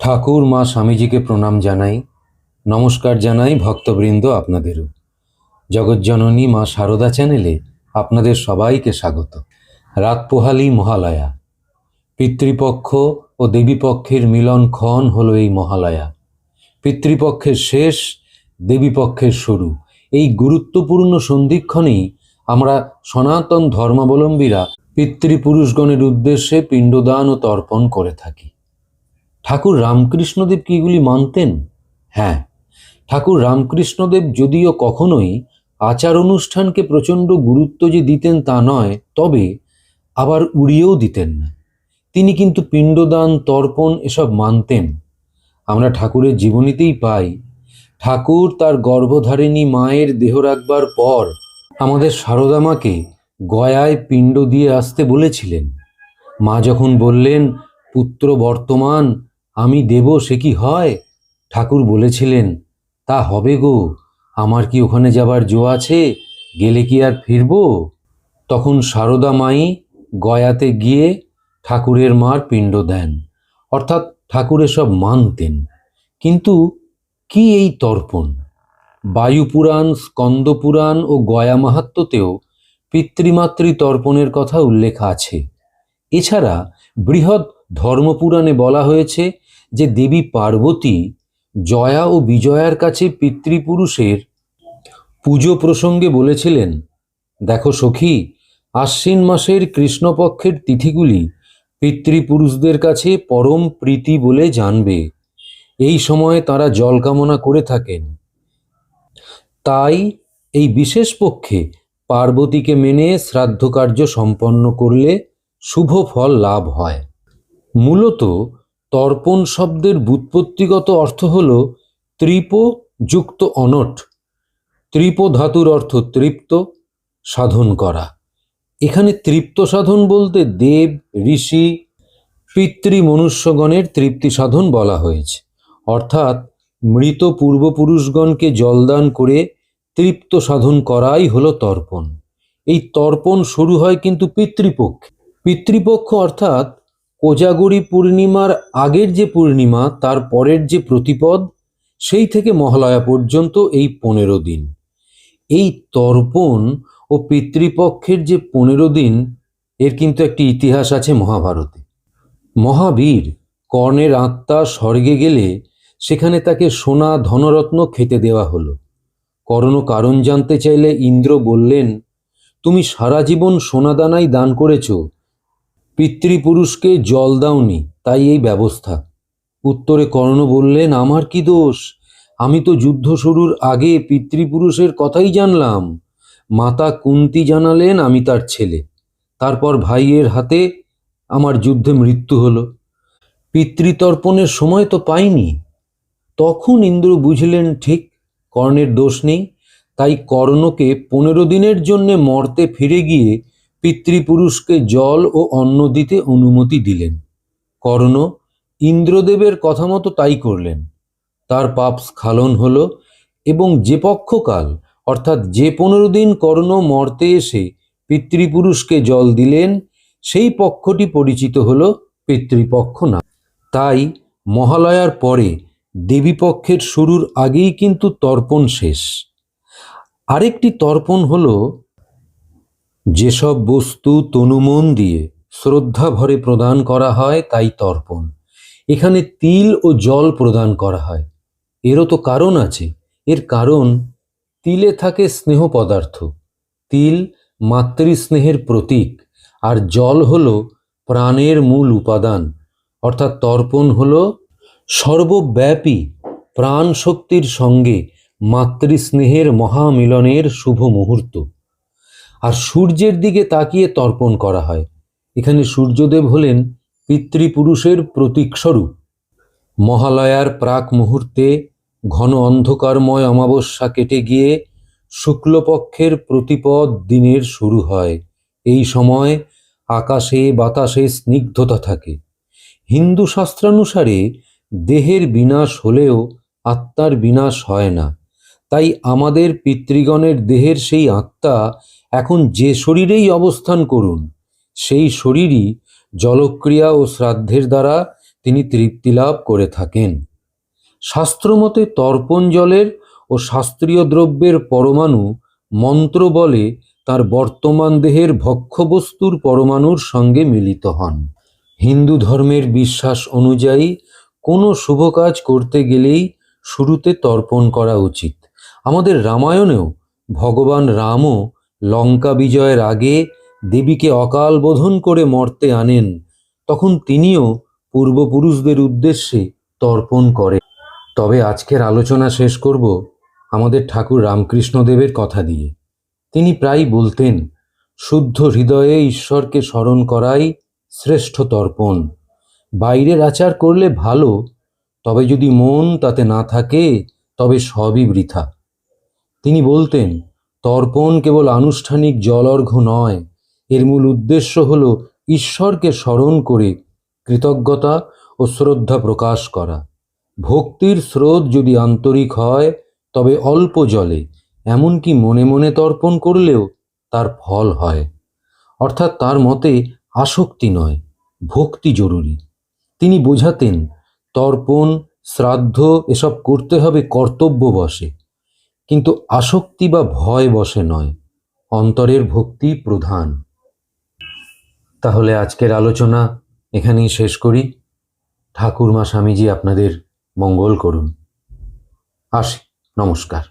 ঠাকুর মা স্বামীজিকে প্রণাম জানাই, নমস্কার জানাই ভক্তবৃন্দ আপনাদেরও। জগজ্জননী মা সারদা চ্যানেলে আপনাদের সবাইকে স্বাগত। রাত পোহালি মহালয়া। পিতৃপক্ষ ও দেবীপক্ষের মিলন ক্ষণ হলো এই মহালয়া। পিতৃপক্ষের শেষ, দেবীপক্ষের শুরু। এই গুরুত্বপূর্ণ সন্ধিক্ষণেই আমরা সনাতন ধর্মাবলম্বীরা পিতৃপুরুষগণের উদ্দেশ্যে পিণ্ডদান ও তর্পণ করে থাকি। ঠাকুর রামকৃষ্ণদেব কি এগুলি মানতেন? হ্যাঁ। ঠাকুর রামকৃষ্ণদেব যদিও কখনোই আচার অনুষ্ঠানকে প্রচণ্ড গুরুত্ব যে দিতেন তা নয়, তবে আবার উড়িয়েও দিতেন না। তিনি কিন্তু পিণ্ডদান, তর্পণ এসব মানতেন। আমরা ঠাকুরের জীবনীতেই পাই, ঠাকুর তার গর্ভধারিণী মায়ের দেহ রাখবার পর আমাদের সারদা মাকে গয়ায় পিণ্ড দিয়ে আসতে বলেছিলেন। মা যখন বললেন, পুত্র বর্তমান আমি দেব সে কি হয়? ঠাকুর বলেছিলেন, তা হবে গো, আমার কি ওখানে যাবার জো আছে? গেলে কি আর ফিরবো? তখন সারদা মাই গয়াতে গিয়ে ঠাকুরের মার পিণ্ড দেন, অর্থাৎ ঠাকুর এসব মানতেন। কিন্তু কি এই তর্পণ? বায়ুপুরাণ, স্কন্দপুরাণ ও গয়া মাহাত্ম্যতেও পিতৃমাতৃ তর্পণের কথা উল্লেখ আছে। এছাড়া বৃহৎ ধর্মপুরাণে বলা হয়েছে যে দেবী পার্বতী জয়া ও বিজয়ার কাছে পিতৃপুরুষের পুজো প্রসঙ্গে বলেছিলেন, দেখো সখী, আশ্বিন মাসের কৃষ্ণপক্ষের তিথিগুলি পিতৃপুরুষদের কাছে পরম প্রীতি বলে জানবে। এই সময় তারা জল কামনা করে থাকেন। তাই এই বিশেষ পক্ষে পার্বতীকে মেনে শ্রাদ্ধ কার্য সম্পন্ন করলে শুভ ফল লাভ হয়। মূলত তর্পণ শব্দের ব্যুৎপত্তিগত অর্থ হল ত্রিপ যুক্ত অনট। ত্রিপ ধাতুর অর্থ তৃপ্ত, সাধন করা। এখানে তৃপ্ত সাধন বলতে দেব, ঋষি পিতৃ মনুষ্যগণের তৃপ্তি সাধন বলা হয়েছে। অর্থাৎ মৃত পূর্বপুরুষগণকে জলদান করে তৃপ্ত সাধন করাই হলো তর্পণ। এই তর্পণ শুরু হয় কিন্তু পিতৃপক্ষে। পিতৃপক্ষ অর্থাৎ কোজাগরী পূর্ণিমার আগের যে পূর্ণিমা, তার পরের যে প্রতিপদ, সেই থেকে মহালয়া পর্যন্ত এই পনেরো দিন। এই তর্পণ ও পিতৃপক্ষের যে পনেরো দিন, এর কিন্তু একটি ইতিহাস আছে মহাভারতে। মহাবীর কর্ণের আত্মা স্বর্গে গেলে, সেখানে তাকে সোনা ধনরত্ন খেতে দেওয়া হলো। কর্ণ কারণ জানতে চাইলে ইন্দ্র বললেন, তুমি সারা জীবন সোনাদানাই দান করেছ পিতৃপুরুষকে জল দাওনি, তাই এই ব্যবস্থা। উত্তরে কর্ণ বললেন, আমার কি দোষ? আমি তো যুদ্ধ শুরুর আগে পিতৃপুরুষের কথাই জানলাম। মাতা কুন্তি জানালেন আমি তার ছেলে। তারপর ভাইয়ের হাতে আমার যুদ্ধে মৃত্যু হলো। পিতৃতর্পণের সময় তো পাইনি। তখন ইন্দ্র বুঝলেন, ঠিক, কর্ণের দোষ নেই। তাই কর্ণকে পনেরো দিনের জন্যে মর্তে ফিরে গিয়ে পিতৃপুরুষকে জল ও অন্ন দিতে অনুমতি দিলেন। কর্ণ ইন্দ্রদেবের কথা মতো তাই করলেন। তার পাপ স্খালন হল এবং যে পক্ষকাল, অর্থাৎ যে পনেরো দিন কর্ণ মর্তে এসে পিতৃপুরুষকে জল দিলেন, সেই পক্ষটি পরিচিত হল পিতৃপক্ষ না। তাই মহালয়ার পরে দেবীপক্ষের শুরুর আগেই কিন্তু তর্পণ শেষ। আরেকটি তর্পণ হলো যেসব বস্তু তনুমন দিয়ে শ্রদ্ধা ভরে প্রদান করা হয়, তাই তর্পণ। এখানে তিল ও জল প্রদান করা হয়। এরও তো কারণ আছে। এর কারণ, তিলে থাকে স্নেহ পদার্থ। তিল মাতৃস্নেহের প্রতীক, আর জল হলো প্রাণের মূল উপাদান। অর্থাৎ তর্পণ হল সর্বব্যাপী প্রাণ শক্তির সঙ্গে মাতৃস্নেহের মহামিলনের শুভ মুহূর্ত। আর সূর্যের দিকে তাকিয়ে তর্পণ করা হয়। এখানে সূর্যদেব হলেন পিতৃপুরুষের প্রতীকস্বরূপ। মহালয়ার প্রাক মুহূর্তে ঘন অন্ধকারময় অমাবস্যা কেটে গিয়ে শুক্লপক্ষের প্রতিপদ দিনের শুরু হয়। এই সময় আকাশে বাতাসে স্নিগ্ধতা থাকে। হিন্দু শাস্ত্রানুসারে দেহের বিনাশ হলেও আত্মার বিনাশ হয় না। তাই আমাদের পিতৃগণের দেহের সেই আত্মা এখন যে শরীরেই অবস্থান করুন, সেই শরীরই জলক্রিয়া ও শ্রাদ্ধের দ্বারা তিনি তৃপ্তি লাভ করে থাকেন। শাস্ত্রমতে তর্পণ জলের ও শাস্ত্রীয় দ্রব্যের পরমাণু মন্ত্র বলে তার বর্তমান দেহের ভক্ষ্যবস্তুর পরমাণুর সঙ্গে মিলিত হন। হিন্দু ধর্মের বিশ্বাস অনুযায়ী কোনো শুভ কাজ করতে গেলেই শুরুতে তর্পণ করা উচিত। আমাদের রামায়ণেও ভগবান রামও লঙ্কা বিজয়ের আগে দেবীকে অকাল বোধন করে মর্তে আনেন। তখন তিনিও পূর্বপুরুষদের উদ্দেশ্যে তর্পণ করে তবে আজকের আলোচনা শেষ করব আমাদের ঠাকুর রামকৃষ্ণদেবের কথা দিয়ে। তিনি প্রায় বলতেন, শুদ্ধ হৃদয়ে ঈশ্বরকে স্মরণ করাই শ্রেষ্ঠ তর্পণ। বাইরের আচার করলে ভালো, তবে যদি মন তাতে না থাকে, তবে সবই বৃথা। তিনি বলতেন তর্পণ কেবল আনুষ্ঠানিক জলর্ঘ্য নয়। এর মূল উদ্দেশ্য হল ঈশ্বরকে স্মরণ করে কৃতজ্ঞতা ও শ্রদ্ধা প্রকাশ করা। ভক্তির স্রোত যদি আন্তরিক হয়, তবে অল্প জলে, এমনকি মনে মনে তর্পণ করলেও তার ফল হয়। অর্থাৎ তার মতে আসক্তি নয়, ভক্তি জরুরি। তিনি বোঝাতেন, তর্পণ, শ্রাদ্ধ, এসব করতে হবে কর্তব্য বসে কিন্তু আসক্তি বা ভয় বসে নয়, অন্তরের ভক্তি প্রধান। তাহলে আজকের আলোচনা এখানেই শেষ করি। ঠাকুরমা স্বামীজি আপনাদের মঙ্গল করুন। আসি, নমস্কার।